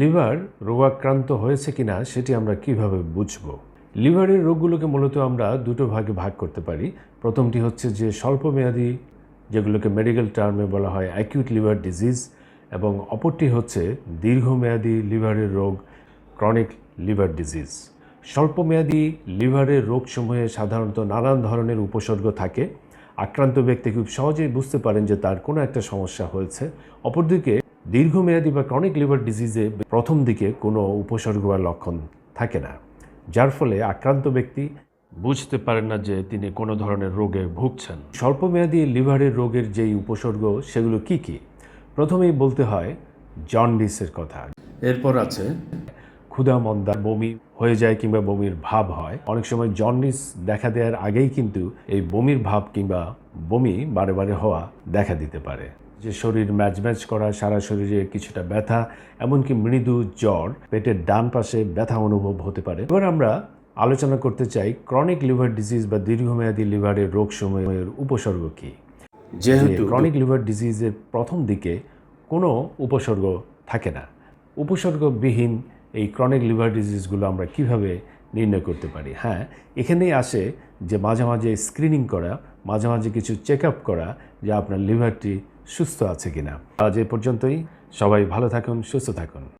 Liver রোগাক্রান্ত হয়েছে কিনা সেটি আমরা কীভাবে বুঝব? লিভারের রোগগুলোকে মূলত আমরা দুটো ভাগে ভাগ করতে পারি। প্রথমটি হচ্ছে যে স্বল্পমেয়াদী, যেগুলোকে মেডিকেল টার্মে বলা হয় অ্যাকিউট লিভার ডিজিজ এবং অপরটি হচ্ছে দীর্ঘমেয়াদী লিভারের রোগ ক্রনিক লিভার ডিজিজ স্বল্পমেয়াদী লিভারের রোগ রোগসমূহে সাধারণত নানান ধরনের উপসর্গ থাকে। আক্রান্ত ব্যক্তি খুব সহজেই বুঝতে পারেন যে তার কোনো একটা সমস্যা হয়েছে। অপরদিকে দীর্ঘমেয়াদী বা ক্রনিক লিভার ডিজিজে প্রথম দিকে কোনো উপসর্গ বা লক্ষণ থাকে না যার ফলে আক্রান্ত ব্যক্তি বুঝতে পারেন না যে তিনি কোনো ধরনের রোগে ভুগছেন। স্বল্পমেয়াদী লিভারের রোগের যেই উপসর্গ সেগুলো কি কি? প্রথমেই বলতে হয় জন্ডিসের কথা। এরপর আছে ক্ষুধা মন্দা বমি হয়ে যায় কিংবা বমির ভাব হয়। অনেক সময় জন্ডিস দেখা দেওয়ার আগেই কিন্তু এই বমির ভাব কিংবা বমি বারে বারে হওয়া দেখা দিতে পারে। যে শরীর ম্যাচ ম্যাচ করা সারা শরীরে কিছুটা ব্যথা এমনকি মৃদু জ্বর পেটের ডান পাশে ব্যথা অনুভব হতে পারে। এবার আমরা আলোচনা করতে চাই ক্রনিক লিভার ডিজিজ বা দীর্ঘমেয়াদী লিভারের রোগ সময়ের উপসর্গ কী? যেহেতু ক্রনিক লিভার ডিজিজের প্রথম দিকে কোনো উপসর্গ থাকে না। উপসর্গবিহীন এই ক্রনিক লিভার ডিজিজগুলো আমরা কীভাবে নির্ণয় করতে পারি? হ্যাঁ এখানেই আসে যে মাঝে মাঝে স্ক্রিনিং করা মাঝে মাঝে কিছু চেক আপ করা যে আপনার লিভারটি সুস্থ আছে কিনা। আজ এ পর্যন্তই। সবাই ভালো থাকুন সুস্থ থাকুন।